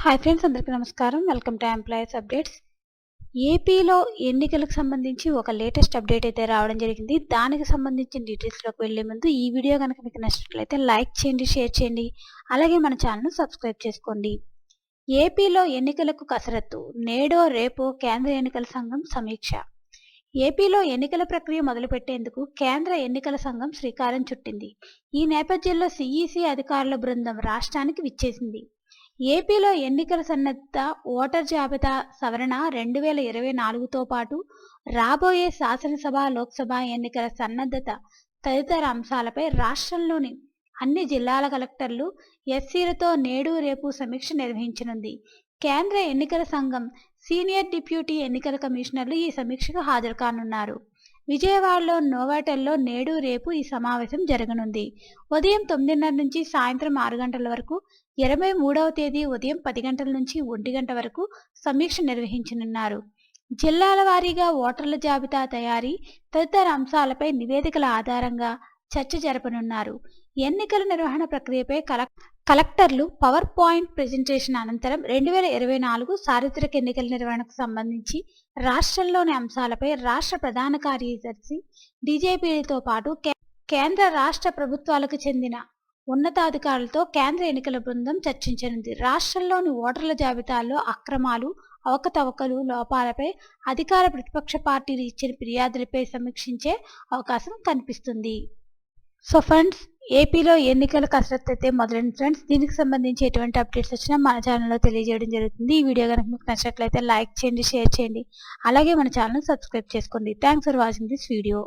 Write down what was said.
Hi friends అందరికీ నమస్కారం. Welcome to employees updates ఏపీలో ఎన్నికలకు సంబంధించి ఒక లేటెస్ట్ అప్డేట్ అయితే రావడం జరిగింది. దానికి సంబంధించిన డీటెయిల్స్లోకి వెళ్ళే ముందు ఈ వీడియో కనుక మీకు నచ్చినట్లయితే లైక్ చేయండి షేర్ చేయండి అలాగే మన ఛానల్ను సబ్స్క్రైబ్ చేసుకోండి. ఏపీలో ఎన్నికలకు కసరత్తు నేడో రేపో కేంద్ర ఎన్నికల సంఘం సమీక్ష. ఏపీలో ఎన్నికల ప్రక్రియ మొదలుపెట్టేందుకు కేంద్ర ఎన్నికల సంఘం శ్రీకారం చుట్టింది. ఈ నేపథ్యంలో సిఈసి అధికారుల బృందం రాష్ట్రానికి విచ్చేసింది. ఏపీలో ఎన్నికల సన్నద్ధత ఓటర్ జాబితా సవరణ రెండు వేల ఇరవై నాలుగుతో పాటు రాబోయే శాసనసభ లోక్సభ ఎన్నికల సన్నద్ధత తదితర అంశాలపై రాష్ట్రంలోని అన్ని జిల్లాల కలెక్టర్లు ఎస్సీలతో నేడు రేపు సమీక్ష నిర్వహించనుంది. కేంద్ర ఎన్నికల సంఘం సీనియర్ డిప్యూటీ ఎన్నికల కమిషనర్లు ఈ సమీక్షకు హాజరు కానున్నారు. విజయవాడలో నోవాటెల్లో నేడు రేపు ఈ సమావేశం జరగనుంది. ఉదయం తొమ్మిదిన్నర నుంచి సాయంత్రం ఆరు గంటల వరకు ఇరవై మూడవ తేదీ ఉదయం పది గంటల నుంచి ఒంటి గంట వరకు సమీక్ష నిర్వహించనున్నారు. జిల్లాల వారీగా ఓటర్ల జాబితా తయారీ తదితర అంశాలపై నివేదికల ఆధారంగా చర్చ జరపనున్నారు. ఎన్నికల నిర్వహణ ప్రక్రియపై కలెక్టర్లు పవర్ పాయింట్ ప్రెజెంటేషన్ అనంతరం రెండు వేల ఇరవై నాలుగు సార్వత్రిక ఎన్నికల నిర్వహణకు సంబంధించి రాష్ట్రంలోని అంశాలపై రాష్ట్ర ప్రధాన కార్యదర్శి డీజేపీలతో పాటు కేంద్ర రాష్ట్ర ప్రభుత్వాలకు చెందిన ఉన్నతాధికారులతో కేంద్ర ఎన్నికల బృందం చర్చించనుంది. రాష్ట్రంలోని ఓటర్ల జాబితాలో అక్రమాలు అవకతవకలు లోపాలపై అధికార ప్రతిపక్ష పార్టీలు ఇచ్చిన ఫిర్యాదులపై సమీక్షించే అవకాశం కనిపిస్తుంది. సో ఫ్రెండ్స్ ఏపీలో ఎన్నికల కసరత్తు అయితే మొదలైన ఫ్రెండ్స్ దీనికి సంబంధించి ఎటువంటి అప్డేట్స్ వచ్చినా మన ఛానల్లో తెలియజేయడం జరుగుతుంది. ఈ వీడియో కనుక మీకు నచ్చినట్లయితే లైక్ చేయండి షేర్ చేయండి. అలాగే మన ఛానల్ సబ్స్క్రైబ్ చేసుకోండి. Thanks for watching this video